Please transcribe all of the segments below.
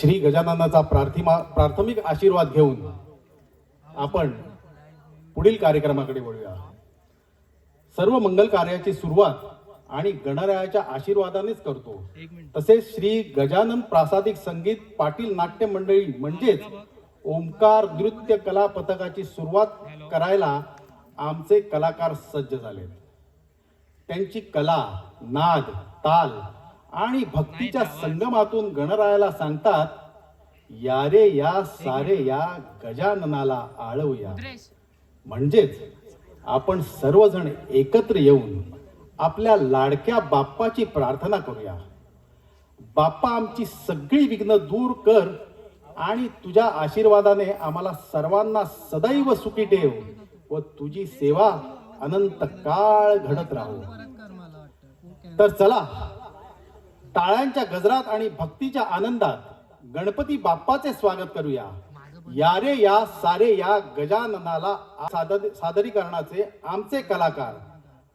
श्री गजाननाचा प्रार्थिमा प्राथमिक आशीर्वाद घेऊन आपण पुढील कार्यक्रमाकडे वळूया. सर्व मंगल कार्याची सुरुवात आणि गणरायाच्या आशीर्वादानेच करतो. तसेच श्री गजानन प्रासादिक संगीत पाटील नाट्य मंडळी म्हणजेच ओंकार नृत्य कला पथकाची सुरुवात करायला आमचे कलाकार सज्ज झालेत. त्यांची कला नाद ताल आणि भक्तीच्या संगमातून गणरायाला सांगतात या रे या सारे या गजाननाला आळवूया. म्हणजेच आपण सर्वजण एकत्र येऊन आपल्या लाडक्या बाप्पाची प्रार्थना करूया. बाप्पा आमची सगळी विघ्न दूर कर आणि तुझ्या आशीर्वादाने आम्हाला सर्वांना सदैव सुखी ठेव व तुझी सेवा अनंत काळ घडत राहू. तर चला टाळ्यांच्या गजरात आणि भक्तीच्या आनंदात गणपती बाप्पाचे स्वागत करूया. या रे या सारे या गजाननाला सादर सादरीकरणाचे आमचे कलाकार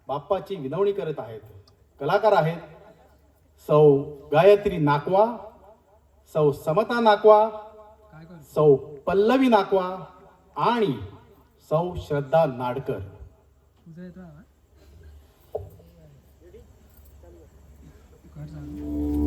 बाप्पाची विनवणी करत आहेत. कलाकार आहेत सौ गायत्री नाकवा सौ समता नाकवा सौ पल्लवी नाकवा आणि सौ श्रद्धा नाडकर. तुझा येतो आवाज? कट झाला.